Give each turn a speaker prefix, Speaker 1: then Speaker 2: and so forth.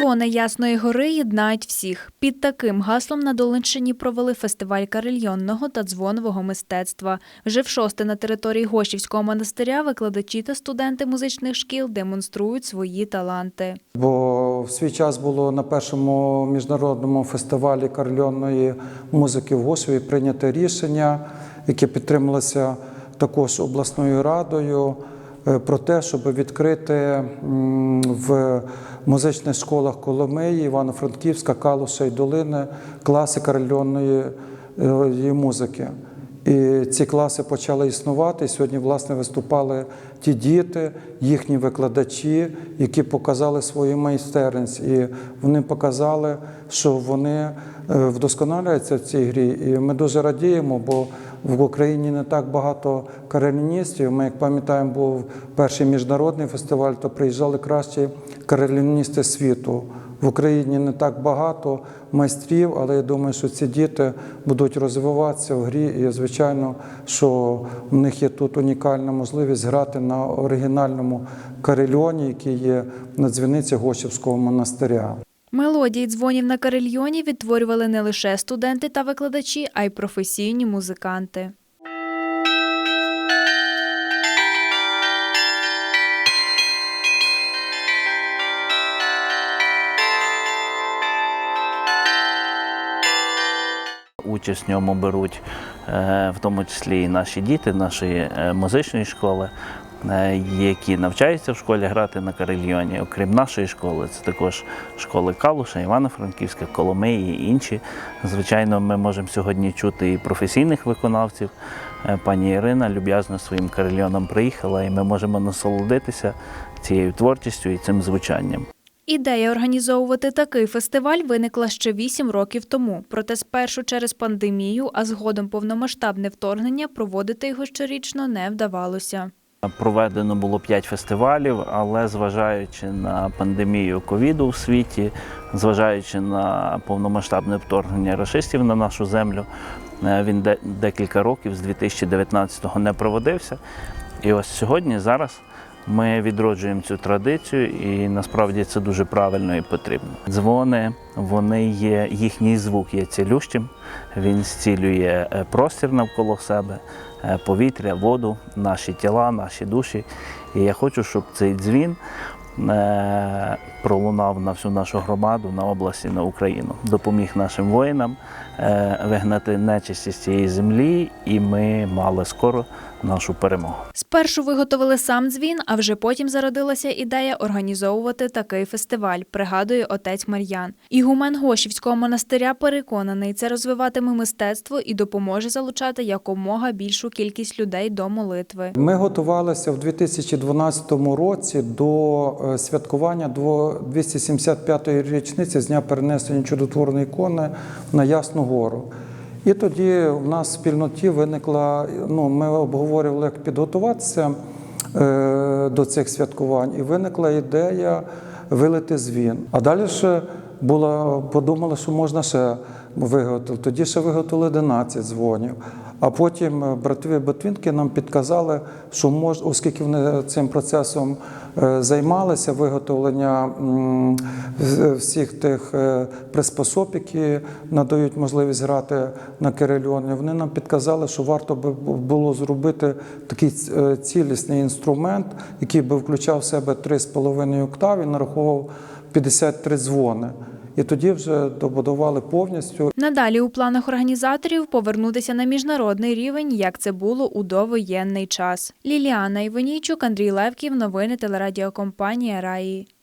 Speaker 1: Дзвони Ясної гори єднають всіх. Під таким гаслом на Долинщині провели фестиваль карельйонного та дзвонового мистецтва. Вже в шосте на території Гошівського монастиря викладачі та студенти музичних шкіл демонструють свої таланти.
Speaker 2: Бо в свій час було на першому міжнародному фестивалі карльонної музики в Гошеві прийнято рішення, яке підтрималося також обласною радою, про те, щоб відкрити в музичних школах Коломиї, Івано-Франківська, Калуша і Долини класи карльонної е, музики. І ці класи почали існувати. І сьогодні, власне, виступали ті діти, їхні викладачі, які показали свою майстерність. І вони показали, що вони е, вдосконалюються в цій грі. І ми дуже радіємо, бо в Україні не так багато кареліністів. Ми, як пам'ятаємо, був перший міжнародний фестиваль, то приїжджали кращі кареліністи світу. В Україні не так багато майстрів, але я думаю, що ці діти будуть розвиватися в грі. І звичайно, що в них є тут унікальна можливість грати на оригінальному карельоні, який є на дзвіниці Гошівського монастиря.
Speaker 1: Мелодії дзвонів на карельйоні відтворювали не лише студенти та викладачі, а й професійні музиканти.
Speaker 3: Участь в ньому беруть е, в тому числі і наші діти нашої е, музичної школи, які навчаються в школі грати на карельйоні. Окрім нашої школи, це також школи Калуша, Івано-Франківська, Коломиї і інші. Звичайно, ми можемо сьогодні чути і професійних виконавців. Е, Пані Ірина люб'язно своїм карельйоном приїхала, і ми можемо насолодитися цією творчістю і цим звучанням.
Speaker 1: Ідея організовувати такий фестиваль виникла ще вісім років тому. Проте спершу через пандемію, а згодом повномасштабне вторгнення проводити його щорічно не вдавалося.
Speaker 3: Проведено було п'ять фестивалів, але зважаючи на пандемію ковіду в світі, зважаючи на повномасштабне вторгнення расистів на нашу землю, е, він де- декілька років з 2019-го не проводився. І ось сьогодні, зараз ми відроджуємо цю традицію, і насправді це дуже правильно і потрібно. Дзвони, вони є, їхній звук є цілющим, він зцілює е, простір навколо себе, е, повітря, воду, наші тіла, наші душі. І я хочу, щоб цей дзвін пролунав на всю нашу громаду, на область і на Україну, допоміг нашим воїнам е, вигнати нечисті з цієї землі, і ми мали скоро нашу перемогу.
Speaker 1: Спершу виготовили сам дзвін, а вже потім зародилася ідея організовувати такий фестиваль, пригадує отець Мар'ян. Ігумен Гошівського монастиря переконаний, це розвиватиме мистецтво і допоможе залучати якомога більшу кількість людей до молитви.
Speaker 2: Ми готувалися в 2012 році до святкування дво- 275-ї річниці з дня перенесення чудотворної ікони на Ясну Гору. І тоді в нас в спільноті виникла, ну, ми обговорювали, як підготуватися е, до цих святкувань, і виникла ідея вилити звін. А далі ще була, подумали, що можна ще виготовити. Тоді ще виготовили 11 дзвонів. А потім е, братові Ботвінки нам підказали, що мож, оскільки вони цим процесом е, займалися, виготовлення всіх тих е, приспособ, які надають можливість грати на керельоні, вони нам підказали, що варто би було зробити такий е, цілісний інструмент, який би включав в себе 3,5 октави нараховував 53 дзвони. І тоді вже добудували повністю
Speaker 1: Надалі у планах організаторів повернутися на міжнародний рівень, як це було у довоєнний час. Ліліана Іванійчук, Андрій Левків, новини телерадіокомпанія Раї.